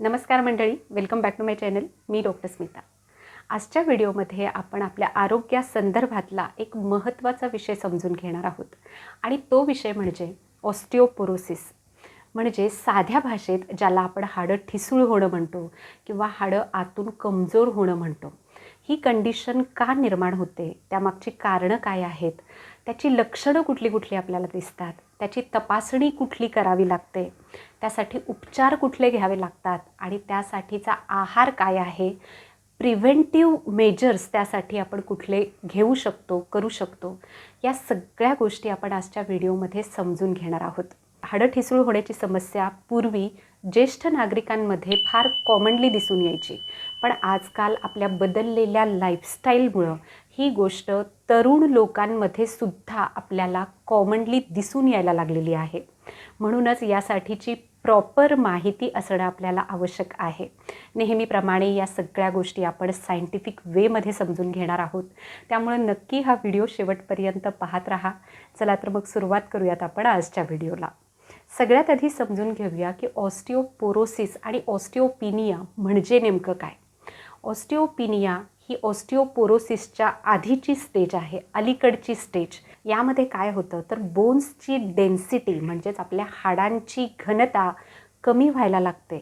नमस्कार मंडळी welcome back to my channel me doctor Smita. आजच्या व्हिडिओमध्ये आपण आपल्या आरोग्यासंदर्भातला एक महत्त्वाचा विषय समजून घेणार आहोत. आणि तो विषय म्हणजे ऑस्टिओपोरोसिस म्हणजे साध्या भाषेत ज्याला आपण हाडं ठिसूळ होणं म्हणतो किंवा हाडं आतून कमजोर होणं म्हणतो. ही कंडिशन का निर्माण होते? त्यामागची कारणं काय आहेत? त्याची लक्षणं कुठली कुठली आपल्याला दिसतात? त्याची तपासणी कुठली करावी लागते? त्यासाठी उपचार कुठले घ्यावे लागतात? आणि त्यासाठीचा आहार काय आहे? प्रिव्हेंटिव्ह मेजर्स त्यासाठी आपण कुठले घेऊ शकतो करू शकतो? या सगळ्या गोष्टी आपण आजच्या व्हिडिओमध्ये समजून घेणार आहोत. हाडं ठिसूळ होण्याची समस्या पूर्वी ज्येष्ठ नागरिकांमध्ये फार कॉमनली दिसून यायची. पण आजकाल आपल्या बदललेल्या लाईफस्टाईलमुळं ही गोष्ट तरुण लोकांमध्ये सुद्धा आपल्याला कॉमनली दिसून यायला लागलेली आहे. म्हणूनच यासाठीची प्रॉपर माहिती असणं आपल्याला आवश्यक आहे. नेहमीप्रमाणे या सगळ्या गोष्टी आपण सायंटिफिक वेमध्ये समजून घेणार आहोत. त्यामुळे नक्की हा व्हिडिओ शेवटपर्यंत पाहत राहा. चला तर मग सुरुवात करूयात आपण आजच्या व्हिडिओला सगळ्यात आधी समजून घेऊया की ऑस्टिओपोरोसिस आणि ऑस्टिओपिनिया म्हणजे नेमकं काय? ऑस्टिओपिनिया ही ऑस्टिओपोरोसिसच्या आधीची स्टेज आहे अलीकडची स्टेज यामध्ये काय होतं? तर बोन्सची डेन्सिटी म्हणजेच आपल्या हाडांची घनता कमी व्हायला लागते.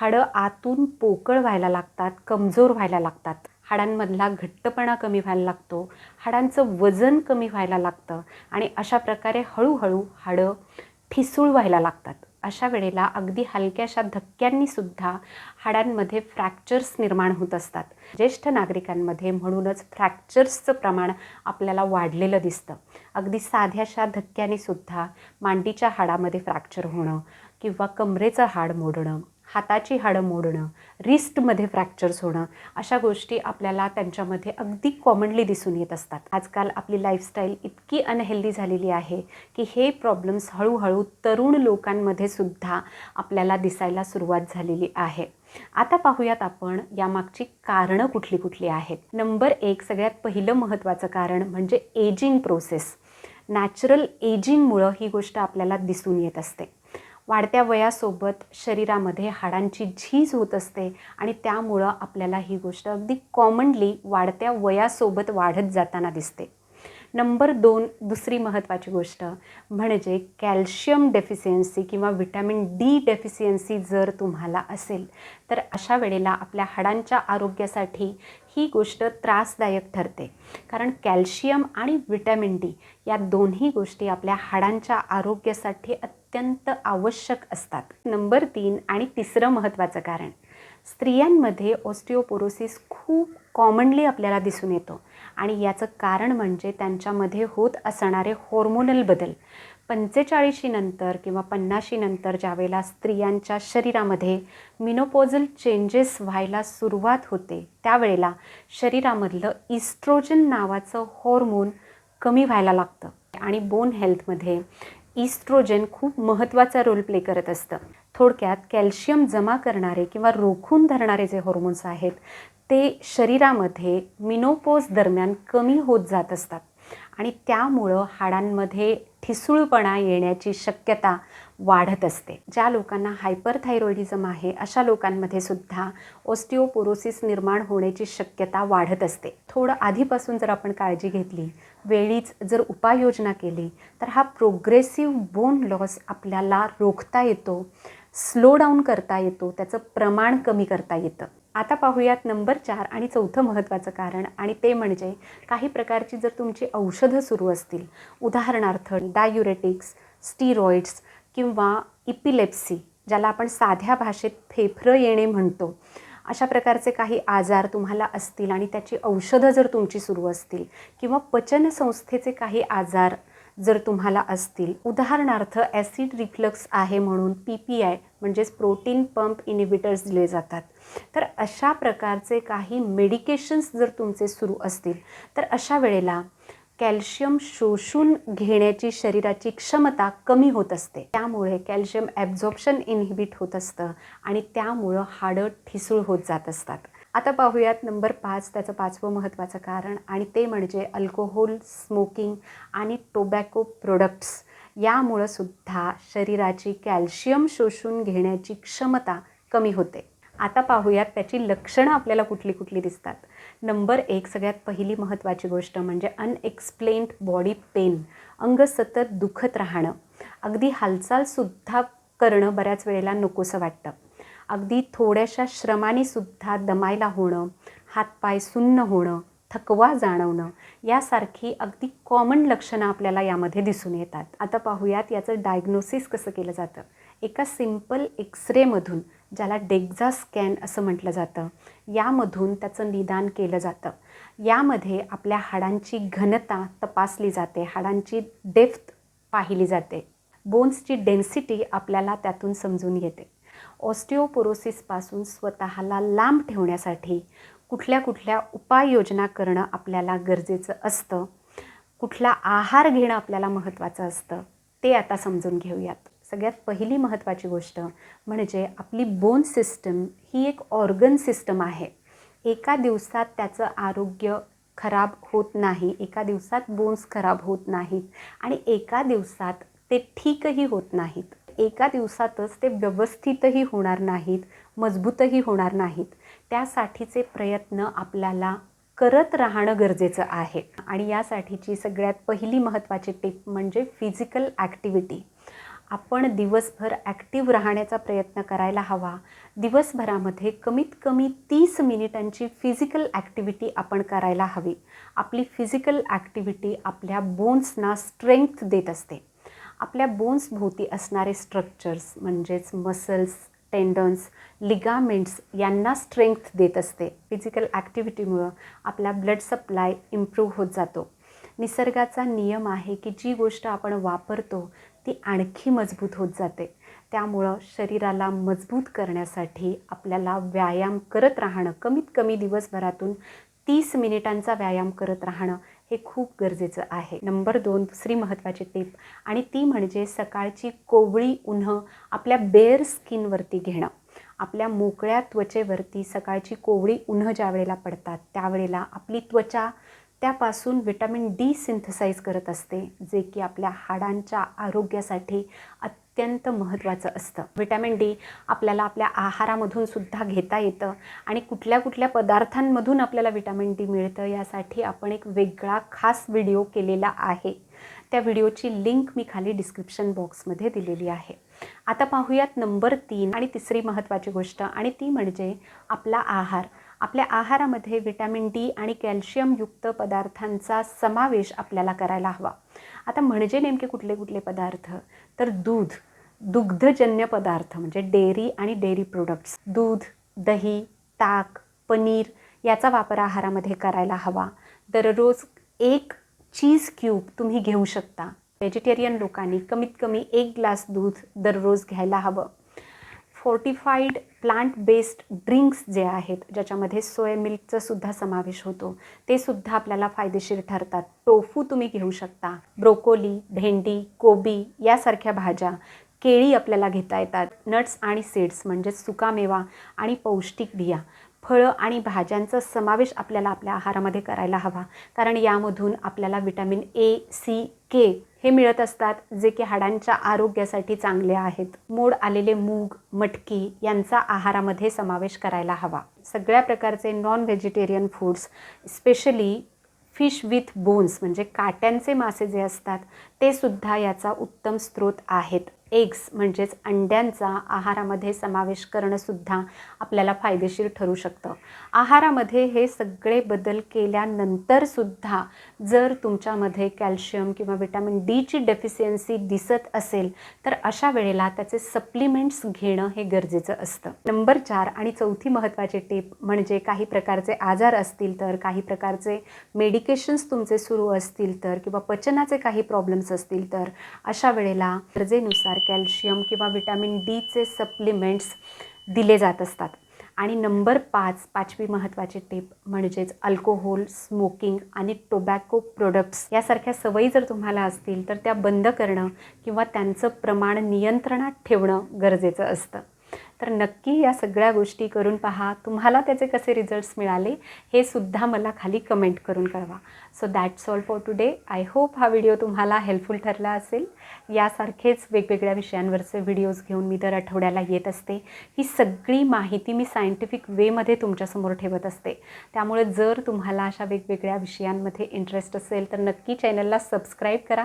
हाडं आतून पोकळ व्हायला लागतात कमजोर व्हायला लागतात. हाडांमधला घट्टपणा कमी व्हायला लागतो हाडांचं वजन कमी व्हायला लागतं आणि अशा प्रकारे हळूहळू हाडं ठिसूळ व्हायला लागतात. अशा वेळेला अगदी हलक्याशा धक्क्यांनी सुद्धा हाडांमध्ये फ्रॅक्चर्स निर्माण होत असतात. ज्येष्ठ नागरिकांमध्ये म्हणूनच फ्रॅक्चर्सचं प्रमाण आपल्याला वाढलेलं दिसतं. अगदी साध्याशा धक्क्याने सुद्धा मांडीच्या हाडामध्ये फ्रॅक्चर होणं किंवा कमरेचं हाड मोडणं हाताची हाडं मोडणं रिस्टमध्ये फ्रॅक्चर्स होणं अशा गोष्टी आपल्याला त्यांच्यामध्ये अगदी कॉमनली दिसून येत असतात. आजकाल आपली लाईफस्टाईल इतकी अनहेल्दी झालेली आहे की हे प्रॉब्लेम्स हळूहळू तरुण लोकांमध्ये सुद्धा आपल्याला दिसायला सुरुवात झालेली आहे. आता पाहूयात आपण यामागची कारणं कुठली कुठली आहेत. नंबर एक सगळ्यात पहिलं महत्त्वाचं कारण म्हणजे एजिंग प्रोसेस नॅचरल एजिंगमुळं ही गोष्ट आपल्याला दिसून येत असते. वाढत्या वयासोबत शरीरामध्ये हाडांची झीज होत असते आणि त्यामुळं आपल्याला ही गोष्ट अगदी कॉमनली वाढत्या वयासोबत वाढत जाताना दिसते. नंबर दोन दुसरी महत्त्वाची गोष्ट म्हणजे कॅल्शियम डेफिसियन्सी किंवा व्हिटॅमिन डी डेफिसियन्सी जर तुम्हाला असेल तर अशा वेळेला आपल्या हाडांच्या आरोग्यासाठी ही गोष्ट त्रासदायक ठरते. कारण कॅल्शियम आणि व्हिटॅमिन डी या दोन्ही गोष्टी आपल्या हाडांच्या आरोग्यासाठी अत्यंत आवश्यक असतात. नंबर तीन आणि तिसरं महत्त्वाचं कारण स्त्रियांमध्ये ऑस्टिओपोरोसिस खूप कॉमनली आपल्याला दिसून येतो. आणि याचं कारण म्हणजे त्यांच्यामध्ये होत असणारे हॉर्मोनल बदल. पंचेचाळीशी नंतर किंवा पन्नाशी नंतर ज्यावेळेला स्त्रियांच्या शरीरामध्ये मिनोपोजल चेंजेस व्हायला सुरुवात होते त्यावेळेला शरीरामधलं इस्ट्रोजन नावाचं हॉर्मोन कमी व्हायला लागतं. आणि बोन हेल्थमध्ये इस्ट्रोजन खूप महत्त्वाचा रोल प्ले करत असतं. थोडक्यात कॅल्शियम जमा करणारे किंवा रोखून धरणारे जे हॉर्मोन्स आहेत ते शरीरामध्ये मिनोपोज दरम्यान कमी होत जात असतात. आणि त्यामुळं हाडांमध्ये ठिसूळपणा येण्याची शक्यता वाढत असते. ज्या लोकांना हायपरथायरॉइडिझम आहे अशा लोकांमध्ये सुद्धा ऑस्टिओपोरोसिस निर्माण होण्याची शक्यता वाढत असते. थोडं आधीपासून जर आपण काळजी घेतली वेळीच जर उपाययोजना केली तर हा प्रोग्रेसिव्ह बोन लॉस आपल्याला रोखता येतो. स्लो डाऊन करता येतो त्याचं प्रमाण कमी करता येतं. आता पाहूयात नंबर चार आणि चौथं महत्त्वाचं कारण आणि ते म्हणजे काही प्रकारची जर तुमची औषधं सुरू असतील उदाहरणार्थ डायुरेटिक्स स्टिरॉइड्स किंवा इपिलेप्सी ज्याला आपण साध्या भाषेत फेफरं येणे म्हणतो अशा प्रकारचे काही आजार तुम्हाला असतील आणि त्याची औषधं जर तुमची सुरू असतील किंवा पचनसंस्थेचे काही आजार जर तुम्हाला असतील. उदाहरणार्थ ॲसिड रिफ्लक्स आहे म्हणून पी पी आय म्हणजेच प्रोटीन पंप इनिबिटर्स दिले जातात. तर अशा प्रकारचे काही मेडिकेशन्स जर तुमचे सुरू असतील तर अशा वेळेला कॅल्शियम शोषून घेण्याची शरीराची क्षमता कमी होत असते. त्यामुळे कॅल्शियम ॲब्झॉर्प्शन इनहिबिट होत असतं आणि त्यामुळं हाडं ठिसूळ होत जात असतात. आता पाहूयात नंबर पाच त्याचं पाचवं महत्त्वाचं कारण आणि ते म्हणजे अल्कोहोल स्मोकिंग आणि टोबॅको प्रोडक्ट्स. यामुळं सुद्धा शरीराची कॅल्शियम शोषून घेण्याची क्षमता कमी होते. आता पाहूयात त्याची लक्षणं आपल्याला कुठली कुठली दिसतात. नंबर एक सगळ्यात पहिली महत्त्वाची गोष्ट म्हणजे अनएक्सप्लेन्ड बॉडी पेन अंग सतत दुखत राहणं. अगदी हालचालसुद्धा करणं बऱ्याच वेळेला नकोसं वाटतं. अगदी थोड्याशा श्रमानेसुद्धा दमायला होणं हातपाय सुन्न होणं थकवा जाणवणं यासारखी अगदी कॉमन लक्षणं आपल्याला यामध्ये दिसून येतात. आता पाहूयात याचं डायग्नोसिस कसं केलं जातं? एका सिंपल एक्सरेमधून ज्याला डेक्झा स्कॅन असं म्हटलं जातं यामधून त्याचं निदान केलं जातं. यामध्ये आपल्या हाडांची घनता तपासली जाते हाडांची डेफ्थ पाहिली जाते. बोन्सची डेन्सिटी आपल्याला त्यातून समजून येते ऑस्टिओपोरोसिसपासून स्वतःला लांब ठेवण्यासाठी कुठल्या कुठल्या उपाययोजना करणं आपल्याला गरजेचं असतं? कुठला आहार घेणं आपल्याला महत्त्वाचं असतं? ते आता समजून घेऊयात. सगळ्यात पहिली महत्त्वाची गोष्ट म्हणजे आपली बोन सिस्टम ही एक ऑर्गन सिस्टम आहे. एका दिवसात त्याचं आरोग्य खराब होत नाही एका दिवसात बोन्स खराब होत नाहीत आणि एका दिवसात ते ठीकही होत नाहीत. एका दिवसातच ते व्यवस्थितही होणार नाहीत मजबूतही होणार नाहीत. त्यासाठीचे प्रयत्न आपल्याला करत राहणं गरजेचं आहे. आणि यासाठीची सगळ्यात पहिली महत्त्वाची टिप म्हणजे फिजिकल ॲक्टिव्हिटी आपण दिवसभर ॲक्टिव्ह राहण्याचा प्रयत्न करायला हवा. दिवसभरामध्ये कमीत कमी तीस मिनिटांची फिजिकल ॲक्टिव्हिटी आपण करायला हवी. आपली फिजिकल ॲक्टिव्हिटी आपल्या बोन्सना स्ट्रेंथ देत असते. आपल्या बोन्सभोवती असणारे स्ट्रक्चर्स म्हणजेच मसल्स टेंडन्स लिगामेंट्स यांना स्ट्रेंथ देत असते. फिजिकल ॲक्टिव्हिटीमुळं आपला ब्लड सप्लाय इम्प्रूव्ह होत जातो. निसर्गाचा नियम आहे की जी गोष्ट आपण वापरतो ती आणखी मजबूत होत जाते. त्यामुळं शरीराला मजबूत करण्यासाठी आपल्याला व्यायाम करत राहणं कमीत कमी दिवसभरातून तीस मिनिटांचा व्यायाम करत राहणं हे खूप गरजेचं आहे. नंबर दोन दुसरी महत्त्वाची टीप आणि ती म्हणजे सकाळची कोवळी उन्हं आपल्या बेअर स्किनवरती घेणं. आपल्या मोकळ्या त्वचेवरती सकाळची कोवळी उन्हं ज्या वेळेला पडतात त्यावेळेला आपली त्वचा त्यापासून विटॅमिन डी सिंथसाईज करत असते जे की आपल्या हाडांच्या आरोग्यासाठी अत्यंत अत्यंत महत्त्वाचं असतं. व्हिटॅमिन डी आपल्याला आपल्या आहारामधून सुद्धा घेता येतं आणि कुठल्या कुठल्या पदार्थांमधून आपल्याला विटॅमिन डी मिळतं यासाठी आपण एक वेगळा खास व्हिडिओ केलेला आहे. त्या व्हिडिओची लिंक मी खाली डिस्क्रिप्शन बॉक्समध्ये दिलेली आहे. आता पाहूयात नंबर तीन आणि तिसरी महत्त्वाची गोष्ट आणि ती म्हणजे आपला आहार. आपल्या आहारामध्ये व्हिटॅमिन डी आणि कॅल्शियमयुक्त पदार्थांचा समावेश आपल्याला करायला हवा. आता म्हणजे नेमके कुठले कुठले पदार्थ? तर दूध दुग्धजन्य पदार्थ म्हणजे डेअरी आणि डेअरी प्रोडक्ट्स. दूध दही ताक पनीर याचा वापर आहारामध्ये करायला हवा. दररोज एक चीज क्यूब तुम्ही घेऊ शकता. व्हेजिटेरियन लोकांनी कमीत कमी एक ग्लास दूध दररोज घ्यायला हवं. फोर्टिफाईड प्लांट बेस्ड ड्रिंक्स जे आहेत ज्याच्यामध्ये सोया मिल्कचा सुद्धा समावेश होतो. ते सुद्धा आपल्याला फायदेशीर ठरतात. टोफू तुम्ही घेऊ शकता ब्रोकोली भेंडी कोबी यासारख्या भाज्या केळी आपल्याला घेता येतात. नट्स आणि सीड्स म्हणजेच सुकामेवा आणि पौष्टिक बिया. फळं आणि भाज्यांचा समावेश आपल्याला आपल्या आहारामध्ये करायला हवा. कारण यामधून आपल्याला विटॅमिन ए सी के हे मिळत असतात जे की हाडांच्या आरोग्यासाठी चांगले आहेत. मोड आलेले मूग मटकी यांचा आहारामध्ये समावेश करायला हवा. सगळ्या प्रकारचे non vegetarian foods specially fish with bones म्हणजे काट्यांचे मासे जे असतात ते सुद्धा याचा उत्तम स्रोत आहेत. एग्स म्हणजेच अंड्यांचा आहारामध्ये समावेश करणंसुद्धा आपल्याला फायदेशीर ठरू शकतं. आहारामध्ये हे सगळे बदल केल्यानंतरसुद्धा जर तुमच्यामध्ये कॅल्शियम किंवा विटॅमिन डीची डेफिशियन्सी दिसत असेल तर अशा वेळेला त्याचे सप्लिमेंट्स घेणं हे गरजेचं असतं. नंबर चार आणि चौथी महत्त्वाची टीप म्हणजे काही प्रकारचे आजार असतील तर काही प्रकारचे मेडिकेशन्स तुमचे सुरू असतील तर किंवा पचनाचे काही प्रॉब्लेम्स असतील तर अशा वेळेला गरजेनुसार कॅल्शियम किंवा विटॅमिन डीचे सप्लिमेंट्स दिले जात असतात. आणि नंबर पाच पाचवी महत्त्वाची टीप म्हणजेच अल्कोहोल स्मोकिंग आणि टोबॅको प्रोडक्ट्स यासारख्या सवयी जर तुम्हाला असतील तर त्या बंद करणं किंवा त्यांचं प्रमाण नियंत्रणात ठेवणं गरजेचं असतं. तर नक्की या सगळ्या गोष्टी करून पहा. तुम्हाला त्याचे कसे रिझल्ट्स मिळाले हे सुद्धा मला खाली कमेंट करून कळवा. So that's all for today I hope हा व्हिडिओ तुम्हाला हेल्पफुल ठरला असेल. यासारखेच वेगवेगळ्या विषयांवरचे व्हिडिओज घेऊन मी दर आठवड्याला येत असते. ही सगळी माहिती मी सायंटिफिक वेमध्ये तुमच्यासमोर ठेवत असते. त्यामुळे जर तुम्हाला अशा वेगवेगळ्या विषयांमध्ये इंटरेस्ट असेल तर नक्की चॅनलला सबस्क्राईब करा.